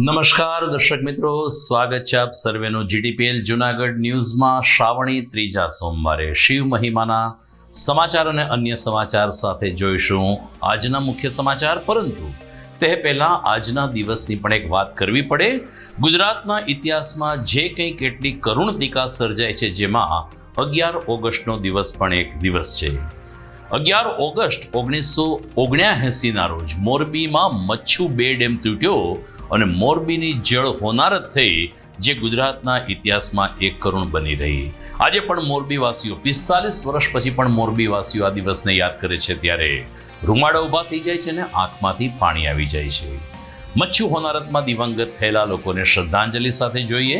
નમસ્કાર, દર્શક મિત્રો. સ્વાગત છે આપ સર્વેનું જીટીપીએલ જુનાગઢ ન્યૂઝમાં. શ્રાવણી ત્રીજા સોમવારે શિવ મહિમાના સમાચાર અને અન્ય સમાચાર સાથે જોઈશું. આજના મુખ્ય સમાચાર, પરંતુ તે પહેલાં આજના દિવસની પણ એક વાત કરવી પડે. ગુજરાતના ઇતિહાસમાં જે કંઈ કેટલી કરુણ ટીકા સર્જાય છે, જેમાં અગિયાર ઓગસ્ટનો દિવસ પણ એક દિવસ છે. અગિયાર ઓગસ્ટ ઓગણીસો ઓગણ્યાએંસીના રોજ મોરબીમાં મચ્છુ બે ડેમ તૂટ્યો અને મોરબીની જળ હોનારત થઈ, જે ગુજરાતના ઇતિહાસમાં એક કરુણ બની રહી. આજે પણ મોરબીવાસીઓ પિસ્તાલીસ વર્ષ પછી પણ મોરબીવાસીઓ આ દિવસને યાદ કરે છે ત્યારે રૂમાડા ઊભા થઈ જાય છે અને આંખમાંથી પાણી આવી જાય છે. મચ્છુ હોનારતમાં દિવંગત થયેલા લોકોને શ્રદ્ધાંજલિ સાથે જોઈએ,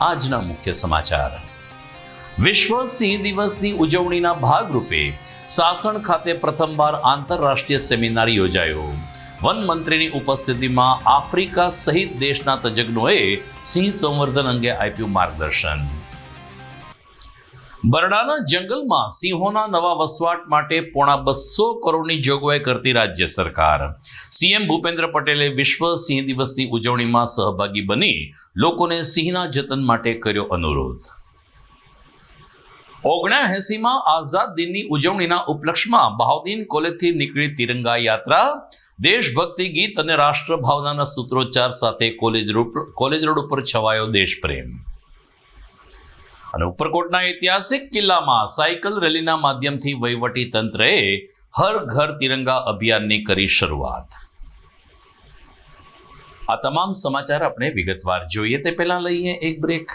આજના મુખ્ય સમાચાર. વિશ્વ સિંહ દિવસની ઉજવણીના ભાગરૂપે સાસણ ખાતે પ્રથમવાર આંતરરાષ્ટ્રીય સેમિનાર યોજાયો. વન મંત્રીની ઉપસ્થિતિમાં આફ્રિકા સહિત દેશના તજજ્ઞોએ સિંહ સંવર્ધન અંગે આપ્યું માર્ગદર્શન. બરડાના જંગલમાં સિંહોના નવા વસવાટ માટે પોણા બસો કરોડની જોગવાઈ કરતી રાજ્ય સરકાર. સીએમ ભૂપેન્દ્ર પટેલે વિશ્વ સિંહ દિવસની ઉજવણીમાં સહભાગી બની લોકોને સિંહના જતન માટે કર્યો અનુરોધ. ઓગણ્યાએંસીમાં આઝાદ દિનની ઉજવણીના ઉપલક્ષમાં બહાઉદ્દીન કોલેજથી નીકળી તિરંગા યાત્રા, દેશભક્તિ ગીત અને રાષ્ટ્રભાવનાના સૂત્રોચ્ચાર સાથે કોલેજ રોડ કોલેજ રોડ ઉપર છવાયો દેશપ્રેમ. અને ઉપરકોટના ઐતિહાસિક કિલ્લામાં સાયકલ રેલીના માધ્યમથી વહીવટી તંત્રએ હર ઘર તિરંગા અભિયાનની કરી શરૂઆત. આ તમામ સમાચાર આપણે વિગતવાર જોઈએ તે પહેલા લઈએ એક બ્રેક.